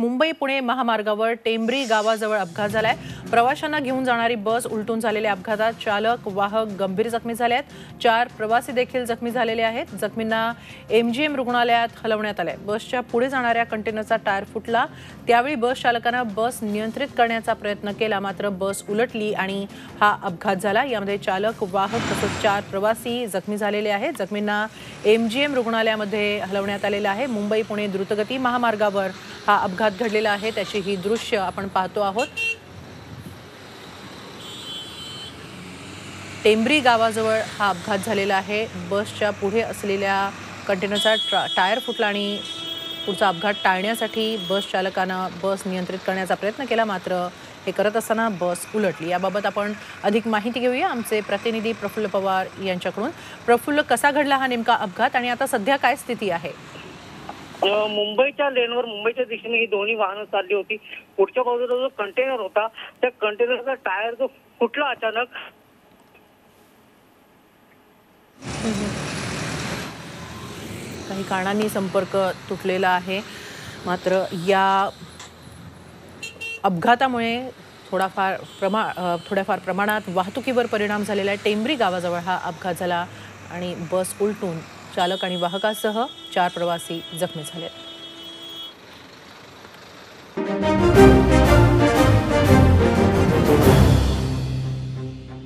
मुंबई पुणे महामार्गावर टेंबरी गावाजवळ अपघात झालाय. प्रवाशांना घेऊन जाणारी बस उलटून झालेल्या अपघातात चालक वाहक गंभीर जखमी झाले आहेत. चार प्रवासी देखील जखमी झालेले आहेत. जखमींना एमजीएम रुग्णालयात हलवण्यात आलंय. बसच्या पुढे जाणाऱ्या कंटेनरचा टायर फुटला. त्यावेळी बस चालकानं बस नियंत्रित करण्याचा प्रयत्न केला. मात्र बस उलटली आणि हा अपघात झाला. यामध्ये चालक वाहक तसंच चार प्रवासी जखमी झालेले आहेत. जखमींना एमजीएम रुग्णालयामध्ये हलवण्यात आलेलं आहे. मुंबई पुणे द्रुतगती महामार्गावर हा अपघात घडलेला आहे. त्याची ही दृश्य आपण पाहतो आहोत. टेंबरी गावाजवळ हा अपघात झालेला आहे. बसच्या पुढे असलेल्या कंटेनरचा ट्रा टायर फुटला आणि पुढचा अपघात टाळण्यासाठी बस चालकानं बस नियंत्रित करण्याचा प्रयत्न केला. मात्र हे करत असताना बस उलटली. याबाबत आपण अधिक माहिती घेऊया. आमचे प्रतिनिधी प्रफुल्ल पवार यांच्याकडून. प्रफुल्ल कसा घडला हा नेमका अपघात आणि आता सध्या काय स्थिती आहे? मुंबईच्या लेनवर मुंबईच्या दिशेने ही दोन्ही वाहनं चालली होती. पुढच्या बाजूला जो कंटेनर होता त्या कंटेनरचा टायर जो फुटला अचानक काही कारणांनी संपर्क तुटलेला आहे. मात्र या अपघातामुळे थोडाफार प्रमा थोड्याफार प्रमाणात वाहतुकीवर परिणाम झालेला आहे. टेंबरी गावाजवळ हा अपघात झाला आणि बस उलटून चालक आणि वाहकासह चार प्रवासी जखमी झाले.